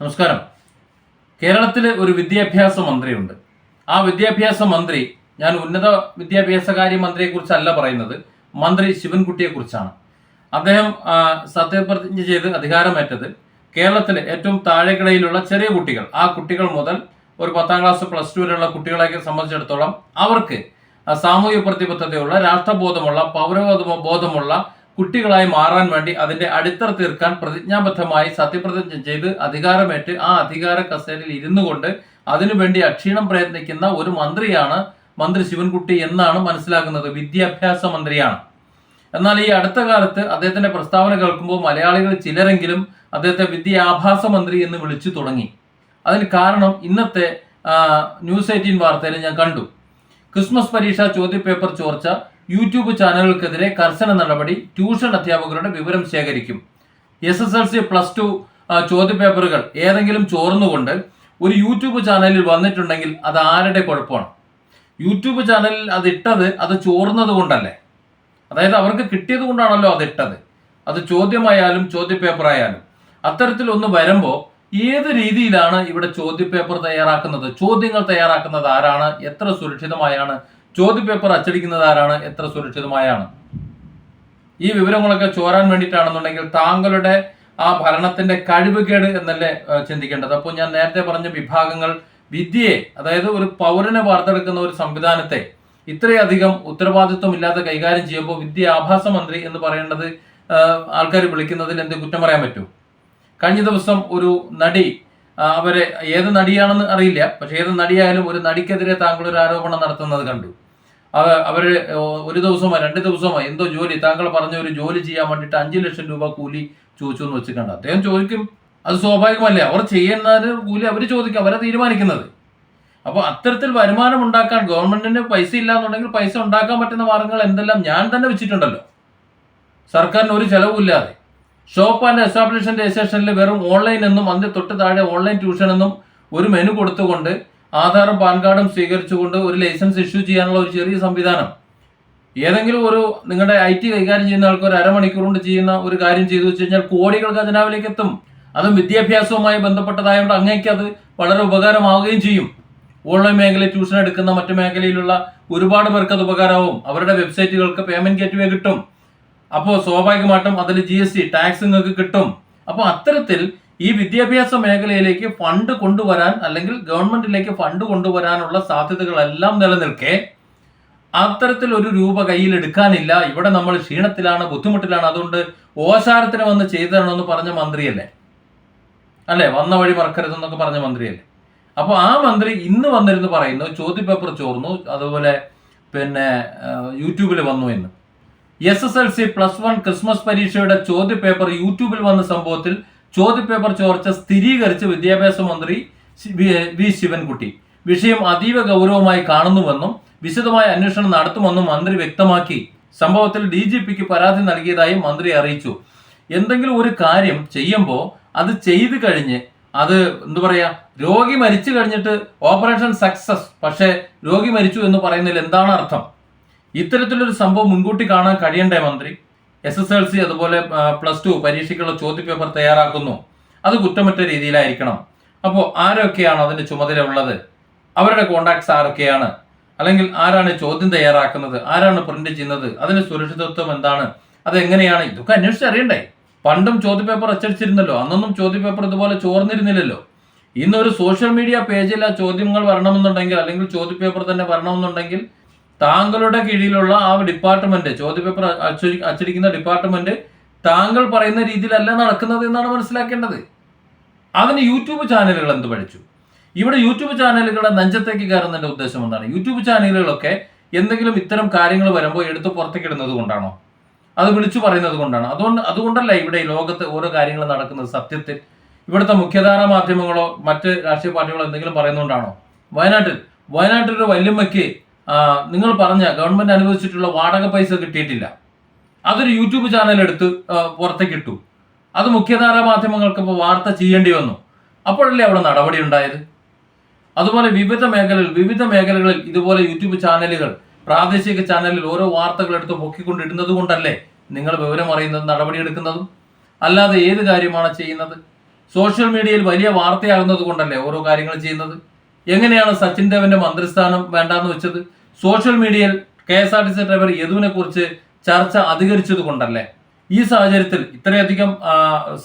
നമസ്കാരം. കേരളത്തിൽ ഒരു വിദ്യാഭ്യാസ മന്ത്രിയുണ്ട്. ആ വിദ്യാഭ്യാസ മന്ത്രി ഞാൻ ഉന്നത വിദ്യാഭ്യാസ കാര്യ മന്ത്രിയെ കുറിച്ചല്ല പറയുന്നത് മന്ത്രി ശിവൻകുട്ടിയെക്കുറിച്ചാണ്. അദ്ദേഹം സത്യപ്രതിജ്ഞ ചെയ്ത് അധികാരമേറ്റത് കേരളത്തിലെ ഏറ്റവും താഴെക്കിടയിലുള്ള ചെറിയ കുട്ടികൾ. ആ കുട്ടികൾ മുതൽ ഒരു പത്താം ക്ലാസ് പ്ലസ് ടു വരെയുള്ള കുട്ടികളെയൊക്കെ സംബന്ധിച്ചിടത്തോളം അവർക്ക് സാമൂഹ്യ പ്രതിബദ്ധതയുള്ള രാഷ്ട്രബോധമുള്ള പൗരബോധ ബോധമുള്ള കുട്ടികളായി മാറാൻ വേണ്ടി അതിന്റെ അടിത്തറ തീർക്കാൻ പ്രതിജ്ഞാബദ്ധമായി സത്യപ്രതിജ്ഞ ചെയ്ത് അധികാരമേറ്റ് ആ അധികാര കസേരയിൽ ഇരുന്നു കൊണ്ട് അതിനുവേണ്ടി അക്ഷീണം പ്രയത്നിക്കുന്ന ഒരു മന്ത്രിയാണ് മന്ത്രി ശിവൻകുട്ടി എന്നാണ് മനസ്സിലാക്കുന്നത് വിദ്യാഭ്യാസ മന്ത്രിയാണ്. എന്നാൽ ഈ അടുത്ത കാലത്ത് അദ്ദേഹത്തിന്റെ പ്രസ്താവന കേൾക്കുമ്പോൾ മലയാളികൾ ചിലരെങ്കിലും അദ്ദേഹത്തെ വിദ്യാഭ്യാസ മന്ത്രി എന്ന് വിളിച്ചു തുടങ്ങി. അതിന് കാരണം ഇന്നത്തെ ന്യൂസ് എയ്റ്റീൻ വാർത്തയിൽ ഞാൻ കണ്ടു. ക്രിസ്മസ് പരീക്ഷ ചോദ്യപേപ്പർ ചോർച്ച യൂട്യൂബ് ചാനലുകൾക്കെതിരെ കർശന നടപടി ട്യൂഷൻ അധ്യാപകരുടെ വിവരം ശേഖരിക്കും. S S L C plus two ചോദ്യപേപ്പറുകൾ ഏതെങ്കിലും ചോർന്നുകൊണ്ട് ഒരു യൂട്യൂബ് ചാനലിൽ വന്നിട്ടുണ്ടെങ്കിൽ അത് ആരുടെ കുഴപ്പമാണ്? യൂട്യൂബ് ചാനലിൽ അത് ഇട്ടത് അത് ചോർന്നത് കൊണ്ടല്ലേ? അതായത് അവർക്ക് കിട്ടിയത് കൊണ്ടാണല്ലോ അത് ഇട്ടത്. അത് ചോദ്യമായാലും ചോദ്യപേപ്പറായാലും. അത്തരത്തിൽ ഒന്ന് വരുമ്പോൾ ഏത് രീതിയിലാണ് ഇവിടെ ചോദ്യപേപ്പർ തയ്യാറാക്കുന്നത്? ചോദ്യങ്ങൾ തയ്യാറാക്കുന്നത് ആരാണ്? എത്ര സുരക്ഷിതമായാണ്? ചോദ്യപേപ്പർ അച്ചടിക്കുന്നത് ആരാണ്? എത്ര സുരക്ഷിതമായാണ്? ഈ വിവരങ്ങളൊക്കെ ചോരാൻ വേണ്ടിയിട്ടാണെന്നുണ്ടെങ്കിൽ താങ്കളുടെ ആ ഭരണത്തിന്റെ കഴിവുകേട് എന്നല്ലേ ചിന്തിക്കേണ്ടത്? അപ്പോൾ ഞാൻ നേരത്തെ പറഞ്ഞ വിഭാഗങ്ങൾ വിദ്യയെ അതായത് ഒരു പൗരനെ വാർത്തെടുക്കുന്ന ഒരു സംവിധാനത്തെ ഇത്രയധികം ഉത്തരവാദിത്വം ഇല്ലാതെ കൈകാര്യം ചെയ്യുമ്പോൾ വിദ്യാഭ്യാസ മന്ത്രി എന്ന് പറയേണ്ടത് ആൾക്കാർ വിളിക്കുന്നതിൽ എന്ത് കുറ്റം പറയാൻ പറ്റൂ? കഴിഞ്ഞ ദിവസം ഒരു നടി അവരെ ഏത് നടിയാണെന്ന് അറിയില്ല. പക്ഷെ ഏത് നടിയായാലും ഒരു നടിക്കെതിരെ താങ്കൾ ഒരു ആരോപണം നടത്തുന്നത് കണ്ടു. അവ അവർ ഒരു ദിവസമോ രണ്ട് ദിവസമോ എന്തോ ജോലി താങ്കൾ പറഞ്ഞ ഒരു ജോലി ചെയ്യാൻ വേണ്ടിയിട്ട് അഞ്ചു ലക്ഷം രൂപ കൂലി ചോദിച്ചു എന്ന് വെച്ചിട്ടുണ്ട്. അദ്ദേഹം ചോദിക്കും അത് സ്വാഭാവികമല്ലേ? അവർ ചെയ്യുന്നതിന് കൂലി അവർ ചോദിക്കും അവരെ തീരുമാനിക്കുന്നത്. അപ്പോൾ അത്തരത്തിൽ വരുമാനം ഉണ്ടാക്കാൻ ഗവൺമെന്റിന് പൈസ ഇല്ല എന്നുണ്ടെങ്കിൽ പൈസ ഉണ്ടാക്കാൻ പറ്റുന്ന മാർഗങ്ങൾ എന്തെല്ലാം ഞാൻ തന്നെ വെച്ചിട്ടുണ്ടല്ലോ. സർക്കാരിന് ഒരു ചെലവുമില്ലാതെ. ഷോപ്പ് ആൻഡ് എസ്റ്റാബ്ലിഷ്മെന്റ് രജിസ്ട്രേഷനിൽ വെറും ഓൺലൈൻ എന്നും അതിന്റെ തൊട്ട് താഴെ ഓൺലൈൻ ട്യൂഷൻ എന്നും ഒരു മെനു കൊടുത്തുകൊണ്ട് ആധാറും പാൻ കാർഡും സ്വീകരിച്ചുകൊണ്ട് ഒരു ലൈസൻസ് ഇഷ്യൂ ചെയ്യാനുള്ള ഒരു ചെറിയ സംവിധാനം. ഏതെങ്കിലും ഒരു നിങ്ങളുടെ ഐ ടി കൈകാര്യം ചെയ്യുന്ന ആൾക്ക് ഒരു അരമണിക്കൂർ കൊണ്ട് ചെയ്യുന്ന ഒരു കാര്യം ചെയ്തു വെച്ച് കഴിഞ്ഞാൽ കോടികൾ ഖജനാവിലേക്ക് എത്തും. അതും വിദ്യാഭ്യാസവുമായി ബന്ധപ്പെട്ടതായതുകൊണ്ട് അങ്ങേക്ക് അത് വളരെ ഉപകാരമാവുകയും ചെയ്യും. ഓൺലൈൻ മേഖലയിൽ ട്യൂഷൻ എടുക്കുന്ന മറ്റു മേഖലയിലുള്ള ഒരുപാട് പേർക്ക് അത് ഉപകാരമാവും. അവരുടെ വെബ്സൈറ്റുകൾക്ക് പേയ്മെന്റ് ഗേറ്റ്വേ കിട്ടും. അപ്പോൾ സ്വാഭാവികമായിട്ടും അതിൽ ജി എസ് ടി ടാക്സ് നിങ്ങൾക്ക് കിട്ടും. അപ്പോൾ അത്തരത്തിൽ ഈ വിദ്യാഭ്യാസ മേഖലയിലേക്ക് ഫണ്ട് കൊണ്ടുവരാൻ അല്ലെങ്കിൽ ഗവൺമെന്റിലേക്ക് ഫണ്ട് കൊണ്ടുവരാനുള്ള സാധ്യതകളെല്ലാം നിലനിൽക്കെ അത്തരത്തിൽ ഒരു രൂപ കയ്യിലെടുക്കാനില്ല ഇവിടെ നമ്മൾ ക്ഷീണത്തിലാണ് ബുദ്ധിമുട്ടിലാണ്. അതുകൊണ്ട് ഓശാരത്തിന് വന്ന് ചെയ്തു തരണമെന്ന് പറഞ്ഞ മന്ത്രിയല്ലേ? അല്ലെ? വന്ന വഴി മറക്കരുതെന്നൊക്കെ പറഞ്ഞ മന്ത്രിയല്ലേ? അപ്പോൾ ആ മന്ത്രി ഇന്ന് വന്നിരുന്ന് പറയുന്നു ചോദ്യപേപ്പർ ചോർന്നു അതുപോലെ പിന്നെ യൂട്യൂബിൽ വന്നു എന്ന്. S S L C plus one Christmas പരീക്ഷയുടെ ചോദ്യപേപ്പർ യൂട്യൂബിൽ വന്ന സംഭവത്തിൽ ചോദ്യപേപ്പർ ചോർച്ച സ്ഥിരീകരിച്ച് വിദ്യാഭ്യാസ മന്ത്രി വി ശിവൻകുട്ടി. വിഷയം അതീവ ഗൗരവമായി കാണുന്നുവെന്നും വിശദമായ അന്വേഷണം നടത്തുമെന്നും മന്ത്രി വ്യക്തമാക്കി. സംഭവത്തിൽ ഡി ജി പിക്ക് പരാതി നൽകിയതായി മന്ത്രി അറിയിച്ചു. എന്തെങ്കിലും ഒരു കാര്യം ചെയ്യുമ്പോൾ അത് ചെയ്തു കഴിഞ്ഞ് അത് എന്താ പറയാ രോഗി മരിച്ചു കഴിഞ്ഞിട്ട് ഓപ്പറേഷൻ സക്സസ് പക്ഷേ രോഗി മരിച്ചു എന്ന് പറയുന്നതിൽ എന്താണ് അർത്ഥം? ഇത്തരത്തിലൊരു സംഭവം മുൻകൂട്ടി കാണാൻ കഴിയണ്ടേ മന്ത്രി? എസ് എസ് എൽ സി അതുപോലെ പ്ലസ് ടു പരീക്ഷയ്ക്കുള്ള ചോദ്യപേപ്പർ തയ്യാറാക്കുന്നു. അത് കുറ്റമറ്റ രീതിയിലായിരിക്കണം. അപ്പോൾ ആരൊക്കെയാണ് അതിന്റെ ചുമതല ഉള്ളത് അവരുടെ കോണ്ടാക്ട്സ് ആരൊക്കെയാണ്? അല്ലെങ്കിൽ ആരാണ് ചോദ്യം തയ്യാറാക്കുന്നത്? ആരാണ് പ്രിന്റ് ചെയ്യുന്നത്? അതിന്റെ സുരക്ഷിതത്വം എന്താണ്? അത് എങ്ങനെയാണ് ഇതൊക്കെ അന്വേഷിച്ച് അറിയണ്ടേ? പണ്ടും ചോദ്യപേപ്പർ അച്ചടിച്ചിരുന്നല്ലോ. അന്നൊന്നും ചോദ്യപേപ്പർ ഇതുപോലെ ചോർന്നിരുന്നില്ലല്ലോ. ഇന്നൊരു സോഷ്യൽ മീഡിയ പേജിൽ ആ ചോദ്യങ്ങൾ വരണമെന്നുണ്ടെങ്കിൽ അല്ലെങ്കിൽ ചോദ്യപേപ്പർ തന്നെ വരണമെന്നുണ്ടെങ്കിൽ താങ്കളുടെ കീഴിലുള്ള ആ ഡിപ്പാർട്ട്മെന്റ് ചോദ്യപേപ്പർ അച്ചടി- അച്ചടിക്കുന്ന ഡിപ്പാർട്ട്മെന്റ് താങ്കൾ പറയുന്ന രീതിയിലല്ല നടക്കുന്നത് എന്നാണ് മനസ്സിലാക്കേണ്ടത്. അവന് യൂട്യൂബ് ചാനലുകൾ എന്ത് പഠിച്ചു? ഇവിടെ യൂട്യൂബ് ചാനലുകളുടെ നെഞ്ചത്തേക്ക് കയറുന്നതിന്റെ ഉദ്ദേശം എന്താണ്? യൂട്യൂബ് ചാനലുകളൊക്കെ എന്തെങ്കിലും ഇത്തരം കാര്യങ്ങൾ വരുമ്പോൾ എടുത്ത് പുറത്തേക്ക് ഇടുന്നത് കൊണ്ടാണോ? അത് വിളിച്ചു പറയുന്നത് കൊണ്ടാണ്? അതുകൊണ്ട് അതുകൊണ്ടല്ല ഇവിടെ ഈ ലോകത്ത് ഓരോ കാര്യങ്ങൾ നടക്കുന്നത് സത്യത്തിൽ. ഇവിടുത്തെ മുഖ്യധാരാ മാധ്യമങ്ങളോ മറ്റ് രാഷ്ട്രീയ പാർട്ടികളോ എന്തെങ്കിലും പറയുന്നതുകൊണ്ടാണോ? വയനാട്ടിൽ വയനാട്ടിൽ ഒരു വല്യമ്മയ്ക്ക് നിങ്ങൾ പറഞ്ഞ ഗവൺമെന്റ് അനുവദിച്ചിട്ടുള്ള വാടക പൈസ കിട്ടിയിട്ടില്ല. അതൊരു യൂട്യൂബ് ചാനൽ എടുത്ത് പുറത്തേക്ക് ഇട്ടു. അത് മുഖ്യധാരാ മാധ്യമങ്ങൾക്ക് ഇപ്പോൾ വാർത്ത ചെയ്യേണ്ടി വന്നു. അപ്പോഴല്ലേ അവിടെ നടപടി ഉണ്ടായത്? അതുപോലെ വിവിധ മേഖലകൾ വിവിധ മേഖലകളിൽ ഇതുപോലെ യൂട്യൂബ് ചാനലുകൾ പ്രാദേശിക ചാനലിൽ ഓരോ വാർത്തകൾ എടുത്ത് പൊക്കിക്കൊണ്ടിടുന്നത് കൊണ്ടല്ലേ നിങ്ങൾ വിവരം അറിയുന്നത് നടപടിയെടുക്കുന്നതും അല്ലാതെ ഏത് കാര്യമാണ് ചെയ്യുന്നത്? സോഷ്യൽ മീഡിയയിൽ വലിയ വാർത്തയാകുന്നത് കൊണ്ടല്ലേ ഓരോ കാര്യങ്ങൾ ചെയ്യുന്നത്? എങ്ങനെയാണ് സച്ചിൻ ദേവന്റെ മന്ത്രിസ്ഥാനം വേണ്ടാന്ന് വെച്ചത്? സോഷ്യൽ മീഡിയയിൽ K S R T C driver യദുവിനെ കുറിച്ച് ചർച്ച അധികരിച്ചത് കൊണ്ടല്ലേ? ഈ സാഹചര്യത്തിൽ ഇത്രയധികം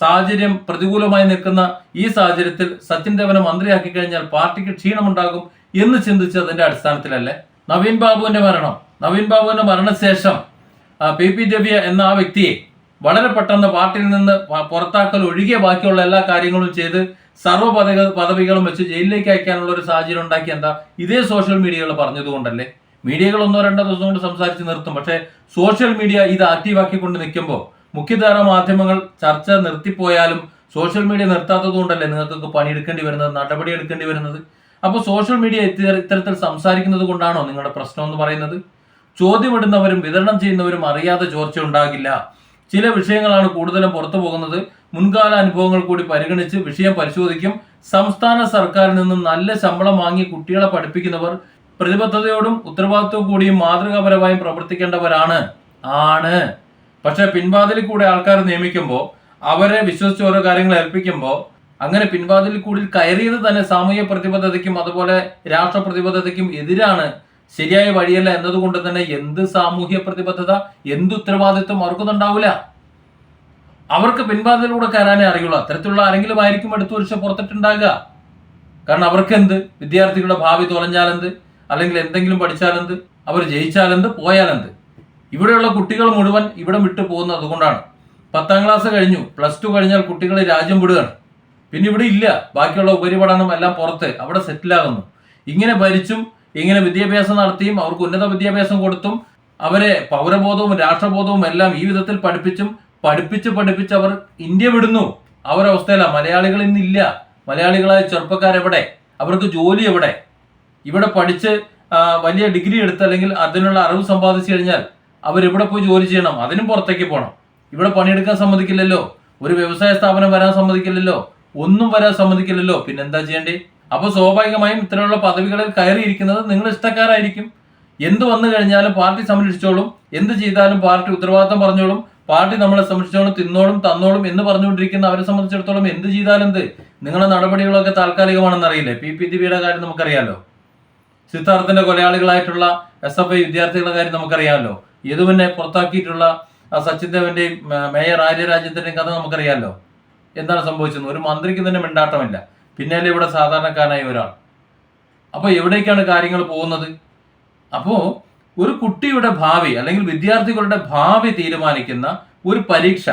സാഹചര്യം പ്രതികൂലമായി നിൽക്കുന്ന ഈ സാഹചര്യത്തിൽ സച്ചിൻ ദേവനെ മന്ത്രിയാക്കി കഴിഞ്ഞാൽ പാർട്ടിക്ക് ക്ഷീണമുണ്ടാകും എന്ന് ചിന്തിച്ചതിന്റെ അടിസ്ഥാനത്തിലല്ലേ? നവീൻ ബാബുവിന്റെ മരണം. നവീൻ ബാബുവിന്റെ മരണശേഷം പി പി ദവ്യ എന്ന ആ വ്യക്തിയെ വളരെ പെട്ടെന്ന് പാർട്ടിയിൽ നിന്ന് പുറത്താക്കൽ ഒഴികെ ബാക്കിയുള്ള എല്ലാ കാര്യങ്ങളും ചെയ്ത് സർവ പദവികളും വെച്ച് ജയിലിലേക്ക് അയക്കാനുള്ള ഒരു സാഹചര്യം ഉണ്ടാക്കി എന്താ ഇതേ സോഷ്യൽ മീഡിയകൾ പറഞ്ഞതുകൊണ്ടല്ലേ? മീഡിയകൾ ഒന്നോ രണ്ടോ ദിവസം കൊണ്ട് സംസാരിച്ച് നിർത്തും. പക്ഷേ സോഷ്യൽ മീഡിയ ഇത് ആക്റ്റീവാക്കിക്കൊണ്ട് നിൽക്കുമ്പോൾ മുഖ്യധാര മാധ്യമങ്ങൾ ചർച്ച നിർത്തിപ്പോയാലും സോഷ്യൽ മീഡിയ നിർത്താത്തത് കൊണ്ടല്ലേ നിങ്ങൾക്കൊക്കെ പണിയെടുക്കേണ്ടി വരുന്നത് നടപടി എടുക്കേണ്ടി വരുന്നത്? അപ്പോൾ സോഷ്യൽ മീഡിയ ഇത്തരത്തിൽ സംസാരിക്കുന്നത് കൊണ്ടാണോ നിങ്ങളുടെ പ്രശ്നം എന്ന് പറയുന്നത്? ചോദ്യമിടുന്നവരും വിതരണം ചെയ്യുന്നവരും അറിയാതെ ചോർച്ച ഉണ്ടാകില്ല. ചില വിഷയങ്ങളാണ് കൂടുതലും പുറത്തു പോകുന്നത്. മുൻകാല അനുഭവങ്ങൾ കൂടി പരിഗണിച്ച് വിഷയം പരിശോധിക്കും. സംസ്ഥാന സർക്കാരിൽ നിന്നും നല്ല ശമ്പളം വാങ്ങി കുട്ടികളെ പഠിപ്പിക്കുന്നവർ പ്രതിബദ്ധതയോടും ഉത്തരവാദിത്വവും കൂടിയും മാതൃകാപരമായും പ്രവർത്തിക്കേണ്ടവരാണ്. ആണ്. പക്ഷെ പിൻവാതിലിൽ കൂടെ ആൾക്കാർ നിയമിക്കുമ്പോൾ അവരെ വിശ്വസിച്ച് ഓരോ കാര്യങ്ങൾ ഏൽപ്പിക്കുമ്പോൾ അങ്ങനെ പിൻവാതിലിൽ കൂടി കയറിയത് തന്നെ സാമൂഹ്യ പ്രതിബദ്ധതയ്ക്കും അതുപോലെ രാഷ്ട്ര പ്രതിബദ്ധതയ്ക്കും എതിരാണ്. ശരിയായ വഴിയല്ല എന്നതുകൊണ്ട് തന്നെ എന്ത് സാമൂഹ്യ പ്രതിബദ്ധത എന്ത് ഉത്തരവാദിത്വം അവർക്കൊന്നുണ്ടാവില്ല. അവർക്ക് പിൻവാതിലൂടെ കയറാനേ അറിയുള്ളൂ. അത്തരത്തിലുള്ള ആരെങ്കിലും ആയിരിക്കും അടുത്ത വർഷം പുറത്തിട്ടുണ്ടാകുക. കാരണം അവർക്ക് എന്ത് വിദ്യാർത്ഥികളുടെ ഭാവി തുലഞ്ഞാലെന്ത്? അല്ലെങ്കിൽ എന്തെങ്കിലും പഠിച്ചാലെന്ത്? അവർ ജയിച്ചാലെന്ത്? പോയാലെന്ത്? ഇവിടെയുള്ള കുട്ടികൾ മുഴുവൻ ഇവിടെ വിട്ട് പോകുന്നത് അതുകൊണ്ടാണ്. പത്താം ക്ലാസ് കഴിഞ്ഞു. പ്ലസ് ടു കഴിഞ്ഞാൽ കുട്ടികളെ രാജ്യം വിടുകയാണ്. പിന്നെ ഇവിടെ ഇല്ല. ബാക്കിയുള്ള ഉപരിപഠനം എല്ലാം പുറത്ത്. അവിടെ സെറ്റിലാകുന്നു ഇങ്ങനെ ഭരിച്ചും ഇങ്ങനെ വിദ്യാഭ്യാസം നടത്തിയും അവർക്ക് ഉന്നത വിദ്യാഭ്യാസം കൊടുത്തും അവരെ പൗരബോധവും രാഷ്ട്രബോധവും എല്ലാം ഈ വിധത്തിൽ പഠിപ്പിച്ചും പഠിപ്പിച്ച് പഠിപ്പിച്ച് അവർ ഇന്ത്യ വിടുന്നു. അവസ്ഥയിലാണ്. മലയാളികൾ ഇന്നില്ല. മലയാളികളായ ചെറുപ്പക്കാരെവിടെ? അവർക്ക് ജോലി എവിടെ? ഇവിടെ പഠിച്ച് വലിയ ഡിഗ്രി എടുത്ത് അല്ലെങ്കിൽ അതിനുള്ള അറിവ് സമ്പാദിച്ചു കഴിഞ്ഞാൽ അവരിവിടെ പോയി ജോലി ചെയ്യണം? അതിനും പുറത്തേക്ക് പോകണം ഇവിടെ പണിയെടുക്കാൻ സമ്മതിക്കില്ലല്ലോ. ഒരു വ്യവസായ സ്ഥാപനം വരാൻ സമ്മതിക്കില്ലല്ലോ. ഒന്നും വരാൻ സമ്മതിക്കില്ലല്ലോ. പിന്നെ എന്താ ചെയ്യേണ്ടേ? അപ്പോൾ സ്വാഭാവികമായും ഇത്തരമുള്ള പദവികളിൽ കയറിയിരിക്കുന്നത് നിങ്ങൾ ഇഷ്ടക്കാരായിരിക്കും. എന്ത് വന്നു കഴിഞ്ഞാലും പാർട്ടി സംരക്ഷിച്ചോളും എന്ത് ചെയ്താലും പാർട്ടി ഉത്തരവാദിത്തം പറഞ്ഞോളും. പാർട്ടി നമ്മളെ സംരക്ഷിച്ചോളും തിന്നോളും തന്നോളും എന്ന് പറഞ്ഞുകൊണ്ടിരിക്കുന്ന അവരെ സംബന്ധിച്ചിടത്തോളം എന്ത് ചെയ്താലും എന്ത്? നിങ്ങളുടെ നടപടികളൊക്കെ താൽക്കാലികമാണെന്ന് അറിയില്ലേ? പി. പി. ദിവിയുടെ കാര്യം നമുക്കറിയാലോ. സിദ്ധാർത്ഥന്റെ കൊലയാളികളായിട്ടുള്ള എസ് എഫ് ഐ വിദ്യാർത്ഥികളുടെ കാര്യം നമുക്കറിയാമല്ലോ. യദുവിനെ പുറത്താക്കിയിട്ടുള്ള സച്ചിൻ ദേവന്റെയും മേയർ ആര്യരാജ്യത്തിന്റെയും കഥ നമുക്കറിയാമല്ലോ. എന്താണ് സംഭവിച്ചത് ഒരു മന്ത്രിക്ക് തന്നെ മിണ്ടാട്ടമില്ല. പിന്നാലെ ഇവിടെ സാധാരണക്കാരനായ ഒരാൾ. അപ്പോൾ എവിടേക്കാണ് കാര്യങ്ങൾ പോകുന്നത്? അപ്പോൾ ഒരു കുട്ടിയുടെ ഭാവി അല്ലെങ്കിൽ വിദ്യാർത്ഥികളുടെ ഭാവി തീരുമാനിക്കുന്ന ഒരു പരീക്ഷ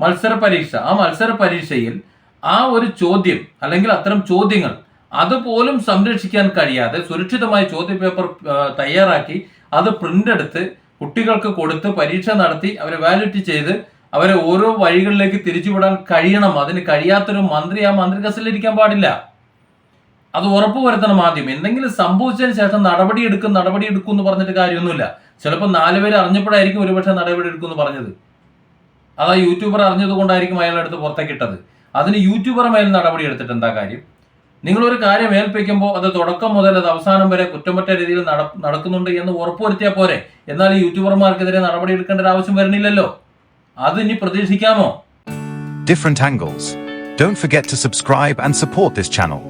മത്സര പരീക്ഷ. ആ മത്സര പരീക്ഷയിൽ ആ ഒരു ചോദ്യം അല്ലെങ്കിൽ അത്തരം ചോദ്യങ്ങൾ അതുപോലും സംരക്ഷിക്കാൻ കഴിയാതെ സുരക്ഷിതമായി ചോദ്യപേപ്പർ ആ, തയ്യാറാക്കി അത് പ്രിന്റ് എടുത്ത് കുട്ടികൾക്ക് കൊടുത്ത് പരീക്ഷ നടത്തി അവരെ വാലിഡേറ്റ് ചെയ്ത് അവരെ ഓരോ വഴികളിലേക്ക് തിരിച്ചുവിടാൻ കഴിയണം. അതിന് കഴിയാത്തൊരു മന്ത്രി ആ മന്ത്രി കസലിരിക്കാൻ പാടില്ല. അത് ഉറപ്പുവരുത്തണം ആദ്യം. എന്തെങ്കിലും സംഭവിച്ചതിന് ശേഷം നടപടി എടുക്കും നടപടി എടുക്കും എന്ന് പറഞ്ഞിട്ട് കാര്യമൊന്നുമില്ല. ചിലപ്പോൾ നാലുപേര് അറിഞ്ഞപ്പോഴായിരിക്കും ഒരുപക്ഷെ നടപടി എടുക്കും എന്ന് പറഞ്ഞത്. അതാ യൂട്യൂബർ അറിഞ്ഞത് കൊണ്ടായിരിക്കും അയാളുടെ അടുത്ത് പുറത്തേക്കിട്ടത് അതിന് യൂട്യൂബർ മേൽ നടപടി എടുത്തിട്ട് എന്താ കാര്യം? നിങ്ങളൊരു കാര്യം ഏൽപ്പിക്കുമ്പോൾ അത് തുടക്കം മുതൽ അത് അവസാനം വരെ കുറ്റമറ്റ രീതിയിൽ നട- നടക്കുന്നുണ്ട് എന്ന് ഉറപ്പുവരുത്തിയാൽ പോരെ എന്നാൽ ഈ യൂട്യൂബർമാർക്കെതിരെ നടപടി എടുക്കേണ്ട ഒരു ആവശ്യം വരുന്നില്ലല്ലോ അത് ഇനി പ്രതീക്ഷിക്കാമോ different angles. Don't forget to subscribe and support this channel.